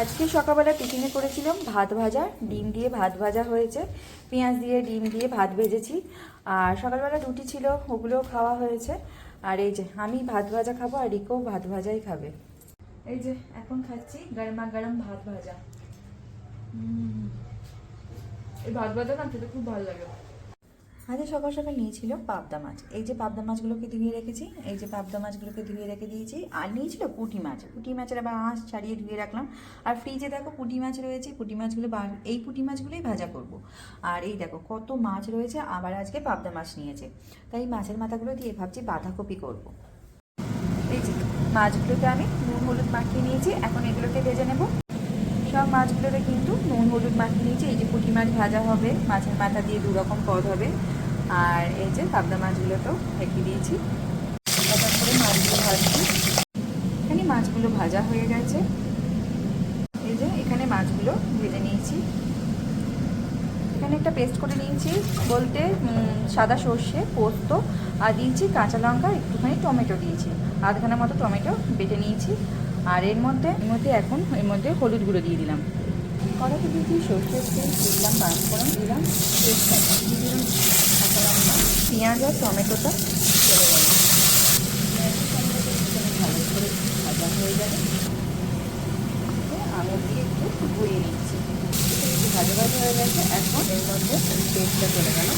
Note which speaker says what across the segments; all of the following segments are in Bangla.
Speaker 1: আজকে সকালবেলা টিফিনে করেছিলাম ভাত ভাজা, ডিম দিয়ে ভাত ভাজা হয়েছে। পেঁয়াজ দিয়ে, ডিম দিয়ে ভাত ভেজেছি। আর সকালবেলা রুটি ছিল, ওগুলোও খাওয়া হয়েছে। আর এই যে, আমি ভাত ভাজা খাব আর রিকো ভাত ভাজাই খাবে। এই যে, এখন খাচ্ছি গরমা গরম ভাত ভাজা। এই ভাত ভাজা না খেতে খুব ভালো লাগে। আজকে সকাল সকাল নিয়েছিল পাবদা মাছ। এই যে পাবদা মাছগুলোকে ধুয়ে রেখেছি? এই যে পাবদা মাছগুলোকে ধুয়ে রেখে দিয়েছি। আর নিয়েছিল পুঁটি মাছ। পুঁটি মাছের আবার আঁশ ছাড়িয়ে ধুয়ে রাখলাম। আর ফ্রিজে দেখো পুঁটি মাছ রয়েছে। পুঁটি মাছগুলো এই পুঁটি মাছগুলোই ভাজা করব। আর এই দেখো কত মাছ রয়েছে, আবার আজকে পাবদা মাছ নিয়েছে। তাই মাছের মাথাগুলো দিয়ে ভাবছি বাঁধাকপি করব। মাছগুলোকে আমি নুন, হলুদ মাখিয়ে নিয়েছি। এখন এগুলোকে ভেজে নেব। সব মাছগুলোতে কিন্তু নুন, হলুদ মাখিয়ে নিয়েছি। এই যে পুঁটি মাছ ভাজা হবে, মাছের মাথা দিয়ে দুরকম পদ হবে। আর এই যে পাবদা মাছগুলোকেও রেখে দিয়েছি। তারপর করে মাছগুলো ভাজছি। এখানে মাছগুলো ভাজা হয়ে গেছে। এই যে এখানে মাছগুলো ভেজে নিয়েছি। এখানে একটা পেস্ট করে নিয়েছি বলতে সাদা সর্ষে, পোস্ত, আর দিয়েছি কাঁচা লঙ্কা, একটুখানি টমেটো দিয়েছি। আধখানা মতো টমেটো বেটে নিয়েছি। আর এর মধ্যে এর মধ্যে এখন, এর মধ্যে হলুদ গুঁড়ো দিয়ে দিলাম। কড়াতে দিয়েছি সর্ষের তেল, দিলাম পাঁচফোড়ন দিলাম তেজপাতা দিয়ে দিলাম, কাঁচা পেঁয়াজ আর টমেটোটা চলে গেল ভালো করে ভাজা হয়ে যাবে আঙুল দিয়ে একটু ঘুরিয়ে নিচ্ছি। একটু ভাজা ভাজা হয়ে গেছে, এখন এর মধ্যে পেস্টটা চলে গেল।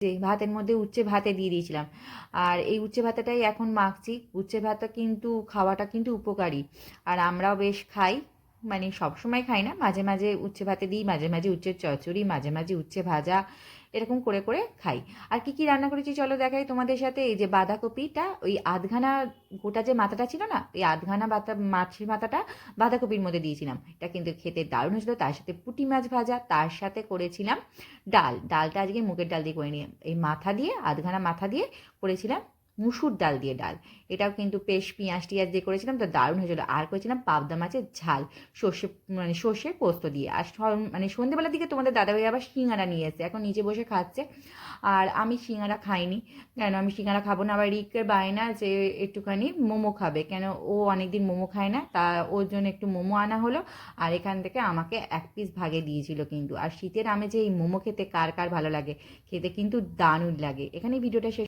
Speaker 1: যে ভাতের মধ্যে উচ্ছে ভাতে দিয়ে দিয়েছিলাম। আর এই উচ্ছে ভাতাটাই এখন মাখছি। উচ্ছে ভাতটা কিন্তু, খাওয়াটা কিন্তু উপকারী। আর আমরাও বেশ খাই। মানে সবসময় খাই না। মাঝে মাঝে উচ্ছে ভাতে দিই, মাঝে মাঝে উচ্ছের চচ্চড়ি, মাঝে মাঝে উচ্ছে ভাজা, এরকম করে করে খাই। আর কি কি রান্না করেছি চলো দেখাই তোমাদের সাথে। এই যে বাঁধাকপিটা, ওই আধঘানা গোটা যে মাথাটা ছিল না, ওই আধঘানা বাতা, মাছের মাথাটা বাঁধাকপির মধ্যে দিয়েছিলাম। এটা কিন্তু খেতে দারুণ হয়েছিল। তার সাথে পুঁটি মাছ ভাজা, তার সাথে করেছিলাম ডাল। ডালটা আজকে মুগের ডাল দিয়ে করে নিয়ে, এই মাথা দিয়ে আধঘানা মাথা দিয়ে করেছিলাম মুসুর ডাল দিয়ে ডাল। এটাও কিন্তু বেশ পেঁয়াজ টিয়াজ দিয়ে করেছিলাম, তো দারুণ হয়েছিল। আর করেছিলাম পাবদা মাছের ঝাল, সর্ষে মানে সর্ষে পোস্ত দিয়ে। আর মানে সন্ধ্যেবেলার দিকে তোমাদের দাদা দাদাভাই আবার সিঙ্গারা নিয়ে এসে এখন নিচে বসে খাচ্ছে। আর আমি সিঙ্গারা খাইনি, কেন আমি সিঙ্গারা খাব না? আবার রিকের বায়না যে একটুখানি মোমো খাবে, কেন ও অনেকদিন মোমো খায় না, তা ওর জন্য একটু মোমো আনা হলো। আর এখান থেকে আমাকে এক পিস ভাগে দিয়েছিল কিন্তু। আর শীতের আমে যে এই মোমো খেতে কার কার ভালো লাগে? খেতে কিন্তু দারুণ লাগে। এখানে ভিডিওটা শেষ